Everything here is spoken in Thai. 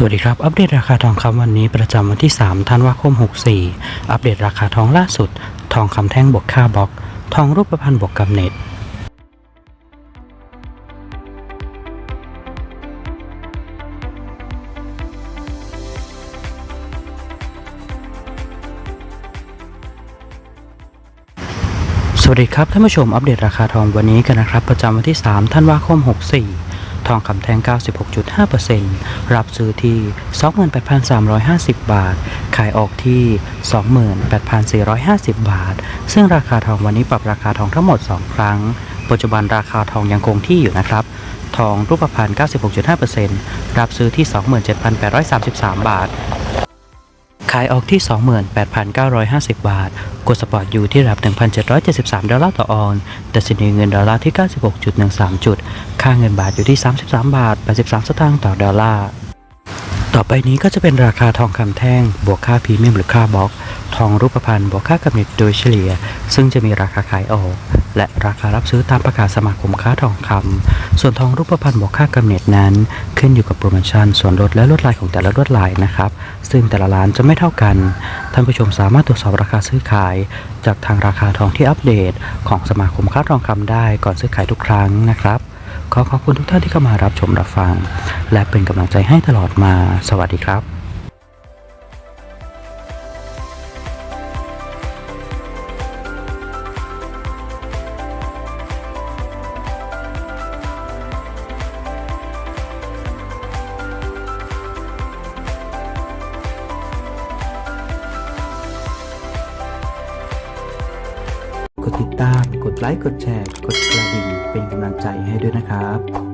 สวัสดีครับ อัปเดตราคาทองคำวันนี้ประจำวันที่ 3 ธันวาคม 64 อัปเดตราคาทองล่าสุด ทองคำแท่งบวกค่าบล็อก ทองรูปพรรณบวกกำเนิดสวัสดีครับท่านผู้ชมอัปเดตราคาทองวันนี้กันนะครับ ประจำวันที่ 3 ธันวาคม 64 ทองคำแท่ง 96.5%รับซื้อที่ 28,350 บาท ขายออกที่ 28,450 บาท ซึ่งราคาทองวันนี้ปรับราคาทองทั้งหมด 2 ครั้ง ปัจจุบันราคาทองยังคงที่อยู่นะครับทองรูปพรรณ 96.5%รับซื้อที่ 27,833 บาทายออกที่ 28,950 บาท กดสปอร์ตอยู่ที่ระดับ 1,773 ดอลลาร์ต่อออนซ์ดัชนีเงินดอลลาร์ที่ 96.13 จุด ค่าเงินบาทอยู่ที่ 33 บาท 83 สตางค์ต่อดอลลาร์ ต่อไปนี้ก็จะเป็นราคาทองคำแท่ง บวกค่าพรีเมียมหรือค่าบล็อก ทองรูปพรรณบวกค่ากำเนิดโดยเฉลี่ย ซึ่งจะมีราคาขายออก และราคารับซื้อตามประกาศสมาคมค้าทองคำส่วนทองรูปพรรณบวกค่ากำเนิดนั้น ขึ้นอยู่กับโปรโมชั่นส่วนลดและลวดลายของแต่ละลวดลายนะครับ ซึ่งแต่ละร้านจะไม่เท่ากัน ท่านผู้ชมสามารถตรวจสอบราคาซื้อขาย จากทางราคาทองที่อัปเดต ของสมาคมค้าทองคำได้ก่อนซื้อขายทุกครั้งนะครับ ขอขอบคุณทุกท่านที่เข้ามารับชมรับฟัง และเป็นกำลังใจให้ตลอดมา สวัสดีครับ ดติดตาม กดไลค์ กดแชร์ กดกระดิ่ง เป็นกำลังใจให้ด้วยนะครับ